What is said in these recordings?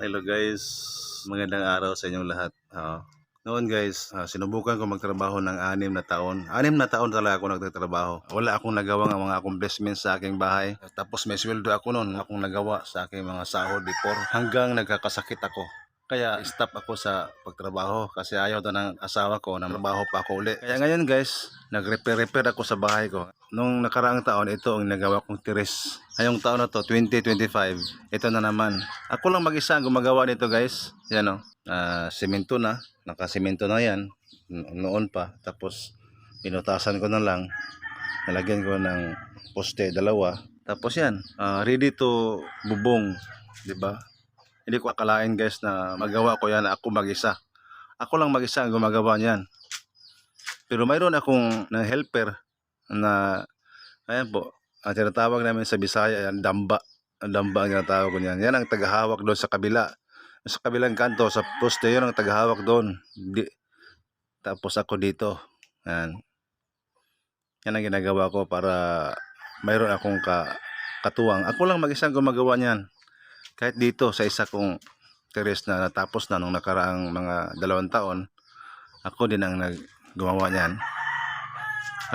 Hello guys, magandang araw sa inyong lahat. Ah, noon guys, ah, sinubukan ko magtrabaho ng anim na taon. Anim na taon talaga ako nagtatrabaho. Wala akong nagawang mga accomplishments sa aking bahay. Tapos may sweldo ako noon, akong nagawa sa aking mga sahod before. Hanggang nagkakasakit ako. Kaya stop ako sa pagtrabaho kasi ayaw to ng asawa ko na trabaho pa ako uli. Kaya ngayon guys, nag-repair-repair ako sa bahay ko. Nung nakaraang taon, ito ang nagawa kong tiris. Ngayong taon na to, 2025, ito na naman. Ako lang mag-isa ang gumagawa nito guys. Yan o, ah, simento na. Nakasimento na yan. No- Noon pa. Tapos, pinutasan ko na lang. Nalagyan ko ng poste, dalawa. Tapos yan, ah, ready to bubong. 'di ba? Hindi ko akalain guys na magawa ko yan ako mag-isa. Ako lang mag-isa ang gumagawa niyan. Pero mayroon akong na helper na ayan po, ang tinatawag namin sa Bisaya yan, damba. Damba ang tinatawag ko niyan. Yan ang tagahawak doon sa kabila. Sa kabilang kanto, sa poste, yun ang tagahawak doon. Di, tapos ako dito. Yan. Yan ang ginagawa ko para mayroon akong ka, katuwang. Ako lang mag-isang gumagawa niyan. Kahit dito sa isa kong teres na natapos na nung nakaraang mga dalawang taon, ako din ang nag gumawa niyan.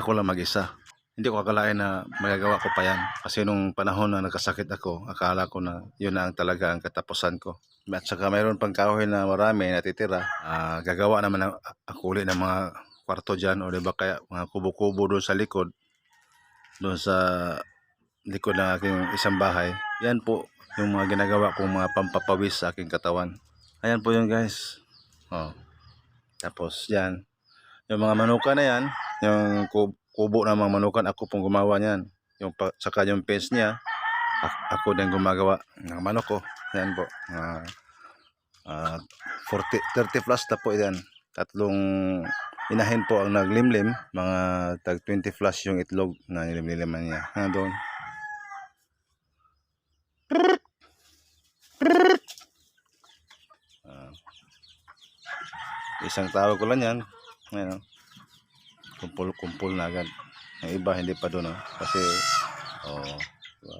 Ako lang mag-isa. Hindi ko akalain na magagawa ko pa yan. Kasi nung panahon na nagkasakit ako, akala ko na yun na ang talaga ang katapusan ko. At saka mayroon pang kahoy na marami natitira. Ah, gagawa naman ako ulit ng mga kwarto dyan o diba kaya mga kubo-kubo doon sa likod. Doon sa likod ng aking isang bahay. Yan po yung mga ginagawa kong mga pampapawis sa aking katawan. Ayan po yun guys. Oh. Tapos yan. Yung mga manuka na yan, yung kub- kubo ng mga manukan, ako pong gumawa niyan. Yung saka yung fence niya, ako din gumagawa ng manok ko. Yan po. Ah, ah, 40, 30 plus na po yan. Tatlong inahin po ang naglimlim. Mga tag 20 plus yung itlog na nilimliman niya. Nga doon. Ah. isang tawag ko lang yan. Ayan, oh. Kumpul-kumpul na agad. Ang iba hindi pa doon. Oh. Kasi, oh, diba?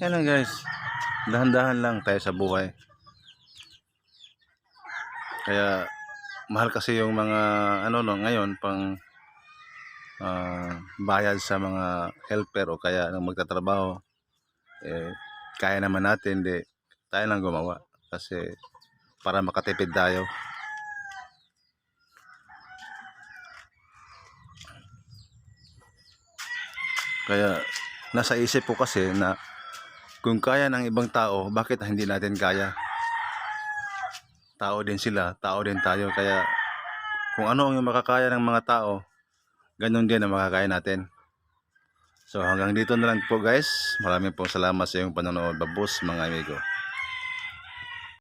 Yan lang guys. Dahan-dahan lang tayo sa buhay. Kaya, mahal kasi yung mga, ano no, ngayon, pang ah, bayad sa mga helper o kaya nang magtatrabaho. Eh, kaya naman natin, di, tayo lang gumawa. Kasi, para makatipid tayo. Kaya nasa isip ko kasi na kung kaya ng ibang tao, bakit hindi natin kaya? Tao din sila, tao din tayo. Kaya kung ano ang makakaya ng mga tao, ganun din ang makakaya natin. So hanggang dito na lang po guys. Maraming pong salamat sa iyong panonood. Babos mga amigo.